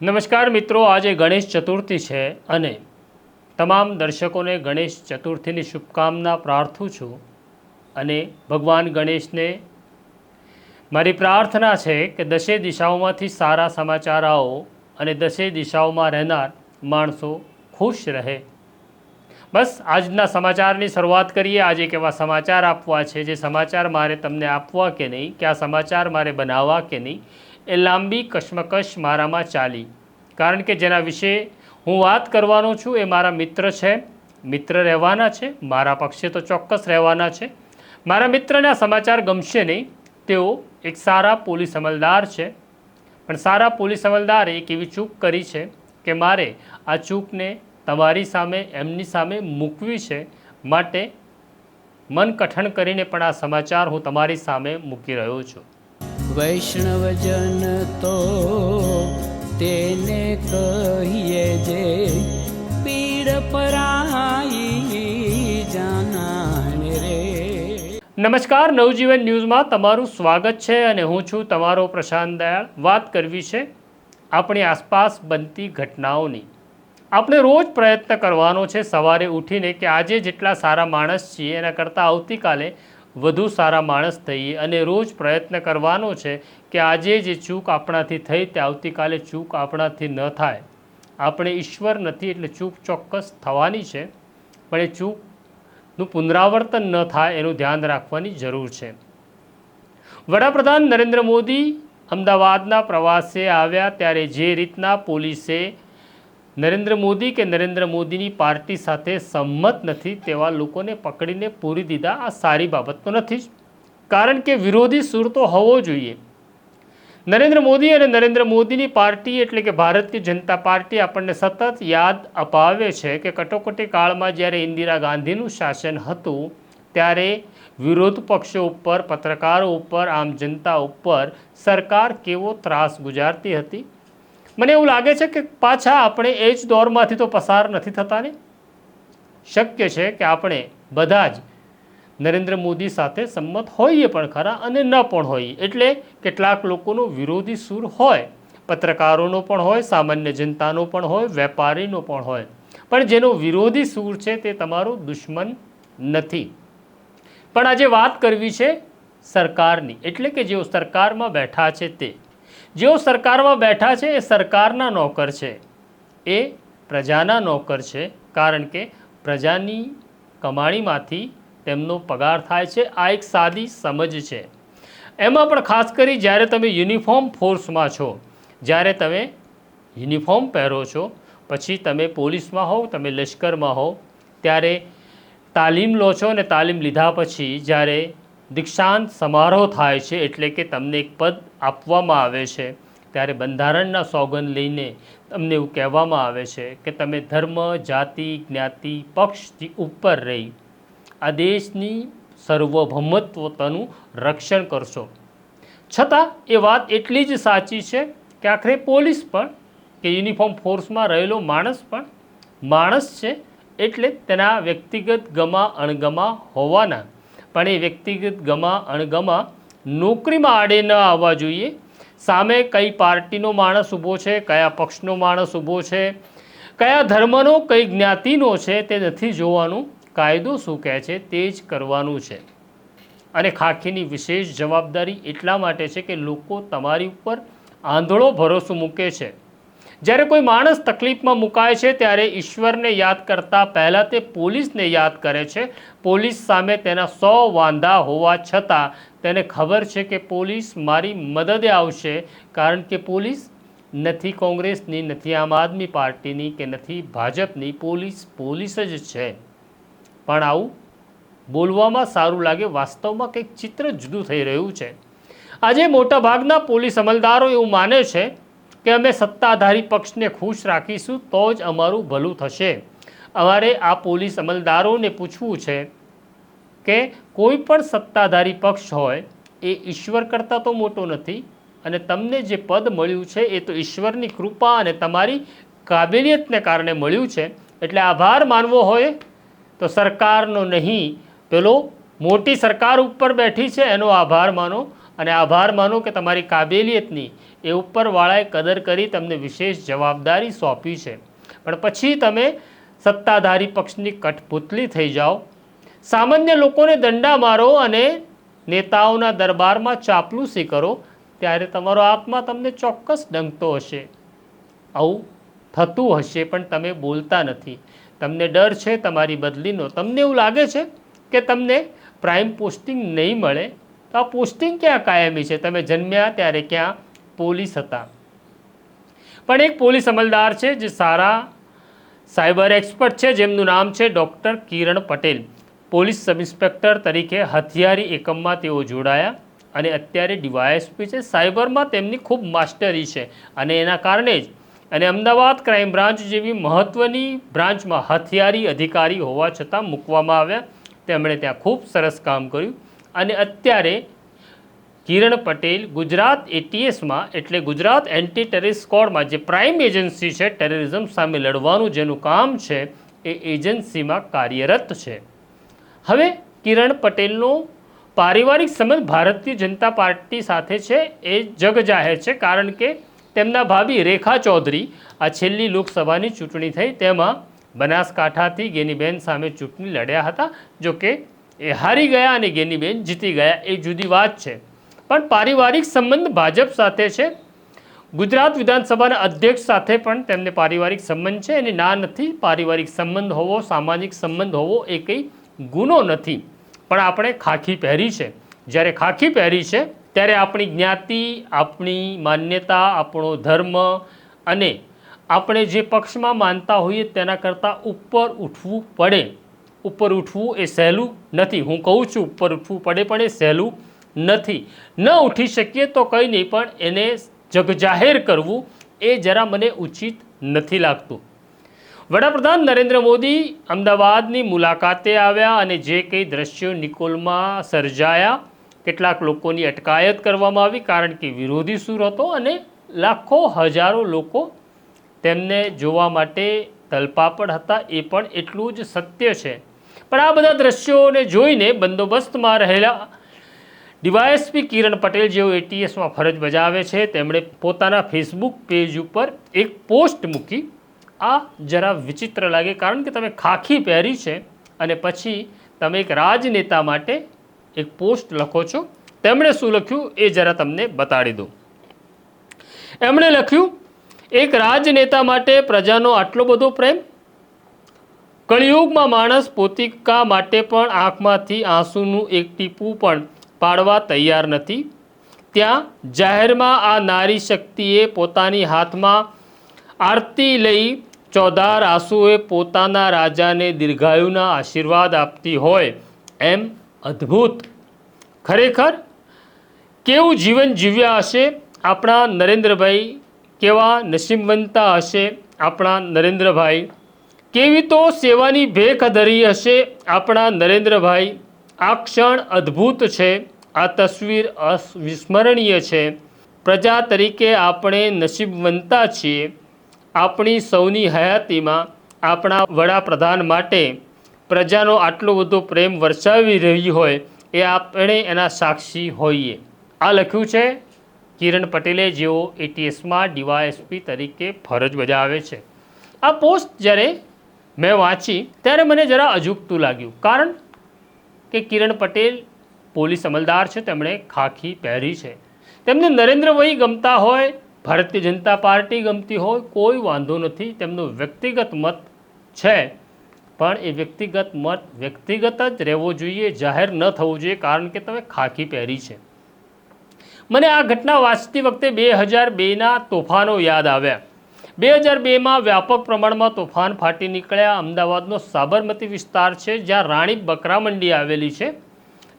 નમસ્કાર મિત્રો, આજે ગણેશ ચતુર્થી છે અને તમામ દર્શકોને ગણેશ ચતુર્થીની શુભકામના પ્રાર્થું છું અને ભગવાન ગણેશને મારી પ્રાર્થના છે કે દશે દિશાઓમાંથી સારા સમાચાર આવો અને દશે દિશાઓમાં રહેનાર માણસો ખુશ રહે. બસ, આજના સમાચારની શરૂઆત કરીએ. આજે કેવા સમાચાર આપવા છે, જે સમાચાર મારે તમને આપવા કે નહીં, કે આ સમાચાર મારે બનાવવા કે નહીં એ લાંબી કશ્મકશ મારામાં ચાલી. કારણ કે જેના વિશે હું વાત કરવાનો છું એ મારા મિત્ર છે, મિત્ર રહેવાના છે, મારા પક્ષે તો ચોક્કસ રહેવાના છે. મારા મિત્રને સમાચાર ગમશે નહીં. તેઓ એક સારા પોલીસ અમલદાર છે. પણ સારા પોલીસ અમલદારે એક એવી ચૂક કરી છે કે મારે આ ચૂકને તમારી સામે, એમની સામે મૂકવી છે માટે મન કઠણ કરીને પણ આ સમાચાર હું તમારી સામે મૂકી રહ્યો છું. વૈષ્ણવજન તો તેને કહીએ જે પીડ પરાઈ જાનાને રે. નમસ્કાર, નવજીવન ન્યૂઝમાં તમારું સ્વાગત છે અને હું છું તમારો પ્રશાંત દયાળ. વાત કરવી છે આપણી આસપાસ બનતી ઘટનાઓની. આપણે રોજ પ્રયત્ન કરવાનો છે સવારે ઉઠીને કે આજે જેટલા સારા માણસ છીએ, એના કરતાં આવતીકાલે વધુ સારા માણસ થઈએ અને રોજ પ્રયત્ન કરવાનો છે કે આજે જે ચૂક આપણાથી થઈ તે આવતીકાલે ચૂક આપણાથી ન થાય. આપણે ઈશ્વર નથી એટલે ચૂક ચોક્કસ થવાની છે, પણ એ ચૂકનું પુનરાવર્તન ન થાય એનું ધ્યાન રાખવાની જરૂર છે. વડાપ્રધાન નરેન્દ્ર મોદી અમદાવાદના પ્રવાસે આવ્યા ત્યારે જે રીતના પોલીસે નરેન્દ્ર મોદી કે નરેન્દ્ર મોદીની પાર્ટી સાથે સંમત નથી તેવા લોકોને પકડીને પૂરી દીધા આ સારી બાબત તો નથી જ. કારણ કે વિરોધી સૂર તો હોવો જોઈએ. નરેન્દ્ર મોદી અને નરેન્દ્ર મોદીની પાર્ટી એટલે કે ભારતીય જનતા પાર્ટી આપણને સતત યાદ અપાવે છે કે કટોકટી કાળમાં જ્યારે ઇન્દિરા ગાંધીનું શાસન હતું, ત્યારે વિરોધ પક્ષો ઉપર, પત્રકારો ઉપર, આમ જનતા ઉપર સરકાર કેવો ત્રાસ ગુજારતી હતી? મને એવું લાગે છે કે પાછા આપણે એ જ દોરમાંથી તો પસાર નથી થતા ને શક્ય છે કે આપણે બધા જ નરેન્દ્ર મોદી સાથે સંમત હોઈએ પણ ખરા અને ન પણ હોઈએ. એટલે કેટલાક લોકોનો વિરોધી સૂર હોય, પત્રકારોનો પણ હોય, સામાન્ય જનતાનો પણ હોય, વેપારીનો પણ હોય. પણ જેનો વિરોધી સૂર છે તે તમારો દુશ્મન નથી. પણ આજે વાત કરવી છે સરકારની. એટલે કે જેઓ સરકારમાં બેઠા છે તે. જેઓ સરકારમાં બેઠા છે, એ સરકારના નોકર છે. એ પ્રજાના નોકર છે, કારણ કે પ્રજાની કમાણીમાંથી તેમનો પગાર થાય છે. આ એક સાદી સમજ છે. એમાં પણ ખાસ કરી જ્યારે તમે યુનિફોર્મ ફોર્સમાં છો, જ્યારે તમે યુનિફોર્મ પહેરો છો, પછી તમે પોલીસમાં હોવ, તમે લશ્કરમાં હોવ, ત્યારે તાલીમ લો છો અને તાલીમ લીધા પછી જ્યારે દીક્ષાંત સમારોહ થાય છે, એટલે કે તમને એક પદ આપવામાં આવે છે. ત્યારે બંધારણના સોગંદ લઈને તમને એવું કહેવામાં આવે છે કે તમે ધર્મ, જાતિ, જ્ઞાતિ પક્ષથી ઉપર રહી. આ દેશની સર્વભૌમત્વતાનું રક્ષણ કરશો. છતાં એ વાત એટલી જ સાચી છે કે આખરે પોલીસ પણ, કે યુનિફોર્મ ફોર્સમાં રહેલો માણસ પણ, માણસ છે એટલે તેના વ્યક્તિગત ગમા અણગમા હોવાના. પણ એ વ્યક્તિગત ગમા અણગમા નોકરીમાં આડે ન આવવા જોઈએ. સામે કઈ પાર્ટીનો માણસ ઊભો છે, કયા પક્ષનો માણસ ઊભો છે, કયા ધર્મનો, કઈ જ્ઞાતિનો છે તે નથી જોવાનું. કાયદો શું કહે છે તે જ કરવાનું છે. અને ખાખીની વિશેષ જવાબદારી એટલા માટે છે કે લોકો તમારી ઉપર આંધળો ભરોસો મૂકે છે. જ્યારે કોઈ માણસ તકલીફમાં મુકાય છે, ત્યારે ઈશ્વરને યાદ કરતાં પહેલાં તે પોલીસને યાદ કરે છે. પોલીસ સામે તેના સો વાંધા હોવા છતાં તેને ખબર છે કે પોલીસ મારી મદદે આવશે, કારણ કે પોલીસ નથી કોંગ્રેસની, નથી આમ આદમી પાર્ટીની કે નથી ભાજપની. પોલીસ પોલીસ જ છે. પણ આવું બોલવામાં સારું લાગે, વાસ્તવમાં કંઈક ચિત્ર જુદું થઈ રહ્યું છે. આજે મોટાભાગના પોલીસ અમલદારો એવું માને છે કે અમે સત્તાધારી પક્ષને ખુશ રાખીશું, તો જ અમારું ભલું થશે. અમારે આ પોલીસ અમલદારોને પૂછવું છે કે કોઈ પણ સત્તાધારી પક્ષ હોય, એ ઈશ્વર કરતાં તો મોટો નથી અને તમને જે પદ મળ્યું છે, એ તો ઈશ્વરની કૃપા અને તમારી કાબેલિયતને કારણે મળ્યું છે. એટલે આભાર માનવો હોય તો સરકારનો નહીં, પેલો મોટી સરકાર ઉપર બેઠી છે, એનો આભાર માનો. અને આભાર માનો કે તમારી કાબેલિયતની એ ઉપરવાળાએ કદર કરી તમને વિશેષ જવાબદારી સોંપી છે. પણ પછી તમે સત્તાધારી પક્ષની કઠપુતલી થઈ જાઓ. સામાન્ય લોકોને દંડા મારો અને નેતાઓના દરબારમાં ચાપલુસી કરો, ત્યારે તમારો આત્મા તમને ચોક્કસ ડંકતો હશે. આવું થતું હશે, પણ તમે બોલતા નથી. તમને ડર છે તમારી બદલીનો. તમને એવું લાગે છે કે તમને પ્રાઇમ પોસ્ટિંગ નહીં મળે? તો આ પોસ્ટિંગ ક્યાં કાયમી છે? તમે જન્મ્યા ત્યારે ક્યાં? પોલીસ હતા. પણ એક પોલીસ અમલદાર છે જે સારા સાયબર એક્સપર્ટ છે, જેમનું નામ છે doctor Kiran Patel. Police sub inspector તરીકે હથિયારી એકમમાં તેઓ જોડાયા અને અત્યારે ડીવાયએસપી છે. સાયબરમાં તેમની ખૂબ માસ્ટરી છે અને એના કારણે જ. અને અમદાવાદ ક્રાઇમ બ્રાન્ચ જેવી મહત્ત્વની બ્રાન્ચમાં હથિયારી અધિકારી હોવા છતાં મૂકવામાં આવ્યા. તેમણે ત્યાં ખૂબ સરસ કામ કર્યું. અને અત્યારે કિરણ પટેલ ગુજરાત એટીએસમાં એટલે ગુજરાત એન્ટી ટેરરિસ્ટ સ્કોડમાં જે પ્રાઇમ એજન્સી છે ટેરરિઝમ સામે લડવાનું જેનું કામ છે, એ એજન્સીમાં કાર્યરત છે. હવે કિરણ પટેલનો પારિવારિક સંબંધ ભારતીય જનતા પાર્ટી સાથે છે, એ જગ જાહેર છે, કારણ કે તેમના ભાભી રેખા ચૌધરી આ છેલ્લી લોકસભાની ચૂંટણી થઈ, તેમાં બનાસકાંઠાથી ગેનીબેન સામે ચૂંટણી લડ્યા હતા જો કે એ હારી ગયા અને ગેનીબેન જીતી ગયા, એ જુદી વાત છે. પણ પારિવારિક સંબંધ ભાજપ સાથે છે. ગુજરાત વિધાનસભાના અધ્યક્ષ સાથે પણ તેમને પારિવારિક સંબંધ છે અને ના નથી, પારિવારિક સંબંધ હોવો, સામાજિક સંબંધ હોવો એ કંઈ ગુનો નથી. પણ આપણે ખાખી પહેરી છે. જ્યારે ખાખી પહેરી છે, ત્યારે આપણી જ્ઞાતિ, આપણી માન્યતા, આપણો ધર્મ અને આપણે જે પક્ષમાં માનતા હોઈએ તેના કરતાં ઉપર ઉઠવું પડે. ઉપર ઉઠવું એ સહેલું નથી. હું કહું છું, ઉપર ઉઠવું પડે પણ એ સહેલું નથી. ન ઉઠી શકીએ તો કંઈ નહીં, પણ એને જગજાહેર કરવું એ જરા મને ઉચિત નથી લાગતું. વડાપ્રધાન નરેન્દ્ર મોદી અમદાવાદની મુલાકાતે આવ્યા અને જે કંઈ દ્રશ્યો નિકોલમાં સર્જાયા, કેટલાક લોકોની અટકાયત કરવામાં આવી, કારણ કે વિરોધી સૂર હતો અને લાખો હજારો લોકો તેમને જોવા માટે તલપાપડ હતા. એ પણ એટલું જ સત્ય છે. પણ આ બધા દ્રશ્યોને જોઈને બંદોબસ્તમાં રહેલા ડીવાયએસપી કિરણ પટેલ જેઓ એટીએસમાં ફરજ બજાવે છે, તેમણે પોતાના ફેસબુક પેજ ઉપર એક પોસ્ટ મૂકી. આ જરા વિચિત્ર લાગે, કારણ કે તમે ખાખી પહેરી છે અને પછી તમે એક રાજનેતા માટે એક પોસ્ટ લખો છો. તેમણે શું લખ્યું? એ જરા તમને બતાડી દઉં. એમણે લખ્યું, એક રાજનેતા માટે પ્રજાનો આટલો બધો પ્રેમ કળિયુગમાં માણસ પોતિકા માટે પણ આંખમાંથી આંસુનું એક ટીપું પણ પાડવા તૈયાર નથી. ત્યાં જાહેરમાં આ નારી શક્તિએ પોતાની હાથમાં આરતી લઈ ચોધાર આંસુએ પોતાના રાજાને દીર્ઘાયુના આશીર્વાદ આપતી હોય એમ અદ્ભુત. ખરેખર કેવું જીવન જીવ્યા હશે આપણા નરેન્દ્રભાઈ? કેવા નસીબવંતા હશે આપણા નરેન્દ્રભાઈ? કેવી તો સેવાની ભેખ ધરી હશે? આપણા નરેન્દ્રભાઈ, આ ક્ષણ અદ્ભુત છે. આ તસવીર અવિસ્મરણીય છે. પ્રજા તરીકે આપણે નસીબવંતા છીએ. આપણી સૌની હયાતીમાં આપણા વડાપ્રધાન માટે પ્રજાનો આટલો બધો પ્રેમ વરસાવી રહી હોય એ આપણે એના સાક્ષી હોઈએ. આ લખ્યું છે, કિરણ પટેલે જેઓ એટીએસમાં ડીવાયએસપી તરીકે ફરજ બજાવે છે. આ પોસ્ટ જ્યારે મેં વાંચી, ત્યારે મને જરા અજુગતું લાગ્યું. કારણ કે કિરણ પટેલ પોલીસ અમલદાર છે, તેમણે ખાખી પહેરી છે. તેમને નરેન્દ્રભાઈ ગમતા હોય, ભારતીય જનતા પાર્ટી ગમતી હોય, કોઈ વાંધો નથી, તેમનો વ્યક્તિગત મત છે. પણ એ વ્યક્તિગત મત વ્યક્તિગત જ રહેવો જોઈએ, જાહેર ન થવું જોઈએ, કારણ કે તમે ખાખી પહેરી છે. મને આ ઘટના વાંચતી વખતે બે હજાર બેના તોફાનો યાદ આવ્યા. બે હજાર બેમાં વ્યાપક પ્રમાણમાં તોફાન ફાટી નીકળ્યા. અમદાવાદનો સાબરમતી વિસ્તાર છે, જ્યાં રાણી બકરા મંડી આવેલી છે.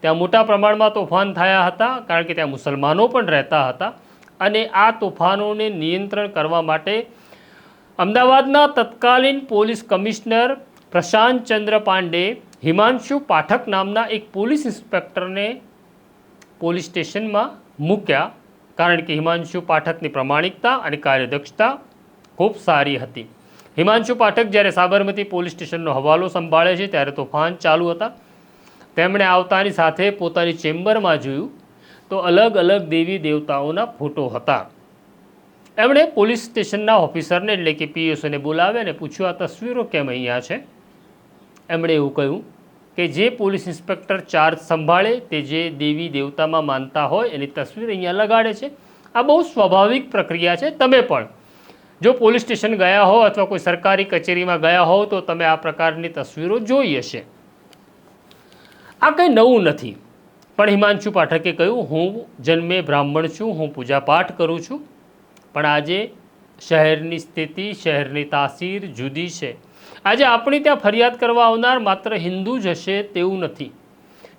ત્યાં મોટા પ્રમાણમાં તોફાન થયા હતા, કારણ કે ત્યાં મુસલમાનો પણ રહેતા હતા. અને આ તોફાનોને નિયંત્રણ કરવા માટે અમદાવાદના તત્કાલીન પોલીસ કમિશનર પ્રશાંત ચંદ્ર પાંડે હિમાંશુ પાઠક નામના એક પોલીસ ઇન્સ્પેક્ટરને પોલીસ સ્ટેશનમાં મૂક્યા. કારણ કે હિમાંશુ પાઠકની પ્રમાણિકતા અને કાર્યદક્ષતા ખૂબ સારી હતી. હિમાંશુ પાઠક જ્યારે સાબરમતી પોલીસ સ્ટેશનનો હવાલો સંભાળે છે ત્યારે તોફાન ચાલુ હતા. તેમણે આવતાની સાથે પોતાની ચેમ્બરમાં જોયું તો અલગ અલગ દેવી દેવતાઓના ફોટો હતા. એમણે પોલીસ સ્ટેશનના ઓફિસરને એટલે કે પીએસઓને બોલાવે અને પૂછ્યું, આ તસવીરો કેમ અહીંયા છે? એમણે એવું કહ્યું કે જે પોલીસ ઇન્સ્પેક્ટર ચાર્જ સંભાળે તે જે દેવી દેવતામાં માનતા હોય એની તસવીર અહીંયા લગાડે છે. આ બહુ સ્વાભાવિક પ્રક્રિયા છે, તમે પણ જો પોલીસ સ્ટેશન ગયા હો અથવા કોઈ સરકારી કચેરીમાં ગયા હો, તો તમે આ પ્રકારની તસવીરો જોઈ હશે. આ કંઈ નવું નથી. પણ હિમાંશુ પાઠકે કહ્યું, હું જન્મે બ્રાહ્મણ છું, હું પૂજાપાઠ કરું છું. પણ આજે શહેરની સ્થિતિ, શહેરની તાસીર જુદી છે. આજે આપણી ત્યાં ફરિયાદ કરવા આવનાર માત્ર હિન્દુ જ હશે તેવું નથી.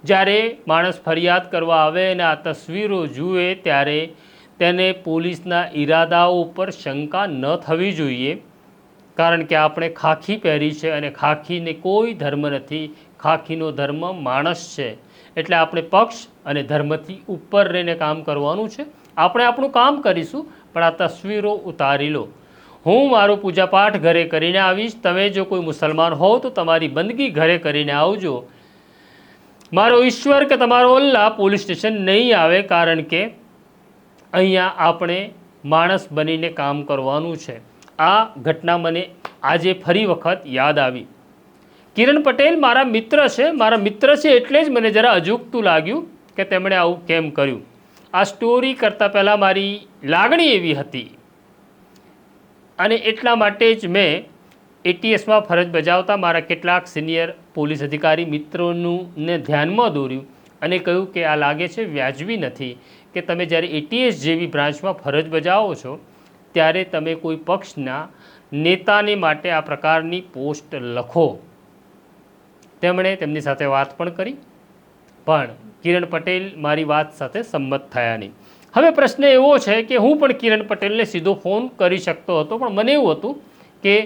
જ્યારે માણસ ફરિયાદ કરવા આવે અને આ તસવીરો જુએ, ત્યારે તેને પોલીસના ઈરાદાઓ ઉપર શંકા ન થવી જોઈએ, કારણ કે આપણે ખાખી પહેરી છે અને ખાખીને કોઈ ધર્મ નથી. ખાખીનો ધર્મ માણસ છે. એટલે આપણે પક્ષ અને ધર્મથી ઉપર રહીને કામ કરવાનું છે. આપણે આપણું કામ કરીશું, પણ આ તસવીરો ઉતારી લો. હું મારું પૂજાપાઠ ઘરે કરીને આવીશ. તમે જો કોઈ મુસલમાન હોવ તો તમારી બંદગી ઘરે કરીને આવજો. મારો ઈશ્વર કે તમારો અલ્લાહ પોલીસ સ્ટેશન નહીં આવે, કારણ કે અહીંયા આપણે માણસ બનીને કામ કરવાનું છે. આ ઘટના મને આજે ફરી વખત યાદ આવી. કિરણ પટેલ મારા મિત્ર છે, મારા મિત્ર છે એટલે જ મને જરા અજુગતું લાગ્યું કે તેમણે આવું કેમ કર્યું. આ સ્ટોરી કરતાં પહેલાં મારી લાગણી એવી હતી. અને એટલા માટે જ મેં એટીએસમાં ફરજ બજાવતા મારા કેટલાક સિનિયર પોલીસ અધિકારી મિત્રોનું ને ધ્યાનમાં દોર્યું. અને કહ્યું કે આ લાગે છે વ્યાજબી નથી કે તમે જ્યારે એટીએસ જેવી બ્રાન્ચમાં ફરજ બજાવો છો, ત્યારે તમે કોઈ પક્ષના નેતાને માટે આ પ્રકારની પોસ્ટ લખો. તેમણે તેમની સાથે વાત પણ કરી. પણ કિરણ પટેલ મારી વાત સાથે સંમત થયા નહીં. હવે પ્રશ્ન એવો છે કે હું પણ કિરણ પટેલને સીધો ફોન કરી શકતો હતો, પણ મને એવું હતું કે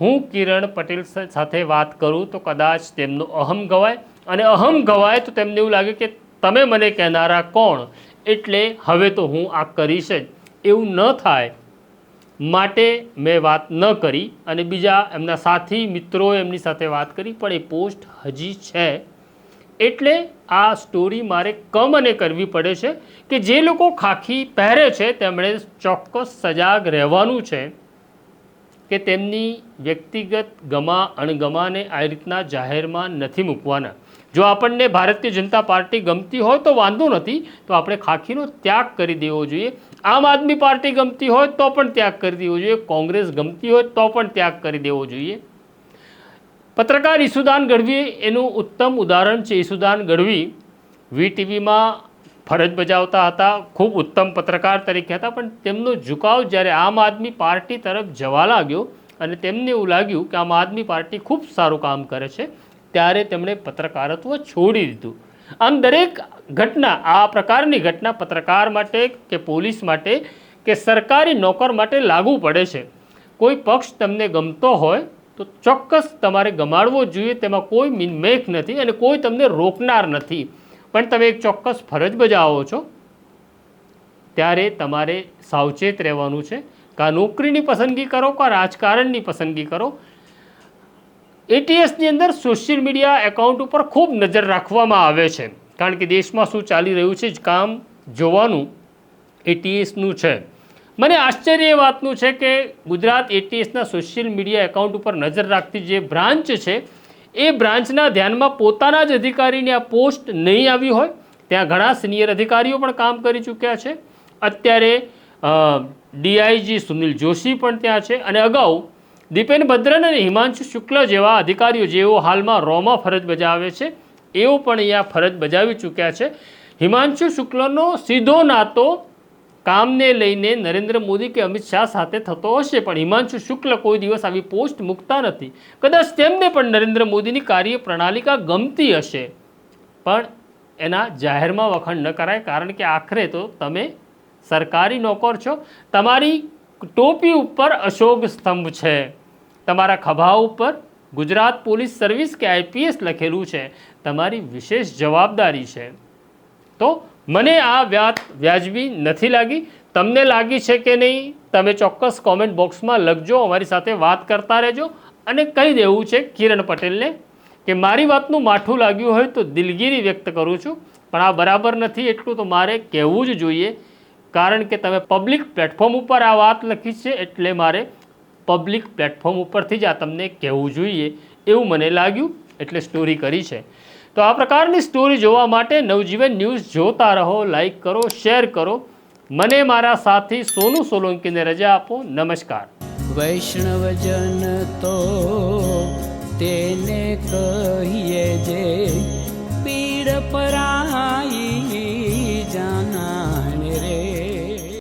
હું કિરણ પટેલ સાથે વાત કરું તો કદાચ તેમનો અહમ ગવાય અને અહમ ગવાય તો તેમને એવું લાગે કે તમે મને કહેનારા કોણ? એટલે હવે તો હું આ કરીશ જ. એવું ન થાય. માટે મેં વાત ન કરી અને બીજા એમના સાથી મિત્રો એમની સાથે વાત કરી, પણ એ પોસ્ટ હજી છે. એટલે આ સ્ટોરી મારે કમ અને કરવી પડે છે કે જે લોકો ખાખી પહેરે છે, તેમણે ચોક્કસ સજાગ રહેવાનું છે. કે તેમની વ્યક્તિગત ગમા, અણગમાને આ રીતના જાહેરમાં નથી મૂકવાના. જો આપણને ભારતીય જનતા પાર્ટી ગમતી હોય તો વાંધો નથી, તો આપણે ખાખીનો ત્યાગ કરી દેવો જોઈએ. આમ આદમી પાર્ટી ગમતી હોય તો પણ ત્યાગ કરી દેવો જોઈએ. કોંગ્રેસ ગમતી હોય તો પણ ત્યાગ કરી દેવો જોઈએ. પત્રકાર ઈસુદાન ગઢવી એનું ઉત્તમ ઉદાહરણ છે. ઈસુદાન ગઢવી વીટીવીમાં ફરજ બજાવતા હતા, ખૂબ ઉત્તમ પત્રકાર તરીકે હતા, પણ તેમનો ઝુકાવ જ્યારે આમ આદમી પાર્ટી તરફ જવા લાગ્યો અને તેમને એવું લાગ્યું કે આમ આદમી પાર્ટી ખૂબ સારું કામ કરે છે, ત્યારે તેમણે પત્રકારત્વ છોડી દીધું. આમ દરેક ઘટના, આ પ્રકારની ઘટના પત્રકાર માટે કે પોલીસ માટે કે સરકારી નોકર માટે લાગુ પડે છે. કોઈ પક્ષ તમને ગમતો હોય તો ચોક્કસ તમારે ગમાડવો જોઈએ, તેમાં કોઈ મિનમેખ નથી અને કોઈ તમને રોકનાર નથી. પણ તમે એક ચોક્કસ ફરજ બજાવો છો, ત્યારે તમારે સાવચેત રહેવાનું છે કાં નોકરીની પસંદગી કરો કાં રાજકારણની પસંદગી કરો. એટીએસની અંદર સોશિયલ મીડિયા એકાઉન્ટ ઉપર ખૂબ નજર રાખવામાં આવે છે, કારણ કે દેશમાં શું ચાલી રહ્યું છે કામ જોવાનું એટીએસનું છે. મને આશ્ચર્ય વાતનું છે કે ગુજરાત એટીએસના સોશિયલ મીડિયા એકાઉન્ટ ઉપર નજર રાખતી જે બ્રાન્ચ છે એ બ્રાન્ચના ધ્યાનમાં પોતાના જ અધિકારીની આ પોસ્ટ નહીં આવી હોય, ત્યાં ઘણા સિનિયર અધિકારીઓ પણ કામ કરી ચૂક્યા છે. અત્યારે ડીઆઈજી સુનિલ જોશી પણ ત્યાં છે અને અગાઉ દીપેન ભદ્રન અને હિમાંશુ શુક્લ જેવા અધિકારીઓ જેઓ હાલમાં રોમાં ફરજ બજાવે છે, એઓ પણ અહીંયા ફરજ બજાવી ચૂક્યા છે. હિમાંશુ શુક્લનો સીધો નાતો કામને લઈને નરેન્દ્ર મોદી કે અમિત શાહ સાથે થતો હશે, પણ હિમાંશુ શુક્લ કોઈ દિવસ આવી પોસ્ટ મૂકતા નથી. કદાચ તેમને પણ નરેન્દ્ર મોદીની કાર્ય પ્રણાલિકા ગમતી હશે. પણ એના જાહેરમાં વખાણ ન કરાય, કારણ કે આખરે તો તમે સરકારી નોકર છો. તમારી ટોપી ઉપર અશોક સ્તંભ છે. તમારા ખભા ઉપર ગુજરાત પોલીસ સર્વિસ કે આઈપીએસ લખેલું છે. તમારી વિશેષ જવાબદારી છે. તો મને આ વાત વ્યાજબી નથી લાગી. તમને લાગી છે કે નહીં, તમે ચોક્કસ કોમેન્ટ બોક્સમાં લખજો, અમારી સાથે વાત કરતા રહેજો. અને કહી દેવું છે કિરણ પટેલને કે મારી વાતનું માઠું લાગ્યું હોય તો દિલગીરી વ્યક્ત કરું છું. પણ આ બરાબર નથી એટલું તો મારે કહેવું જ જોઈએ. કારણ કે તમે પબ્લિક પ્લેટફોર્મ ઉપર આ વાત લખી છે એટલે મારે પબ્લિક પ્લેટફોર્મ ઉપરથી જ આ તમને કહેવું જોઈએ. એવું મને લાગ્યું, એટલે સ્ટોરી કરી છે. તો આ પ્રકારની સ્ટોરી જોવા માટે નવજીવન ન્યૂઝ જોતા રહો લાઈક કરો શેર કરો. મને મારા સાથી સોનુ સોલંકીને રજા આપો. નમસ્કાર. વૈષ્ણવજન તો તેને કહીએ જે પીડ પરા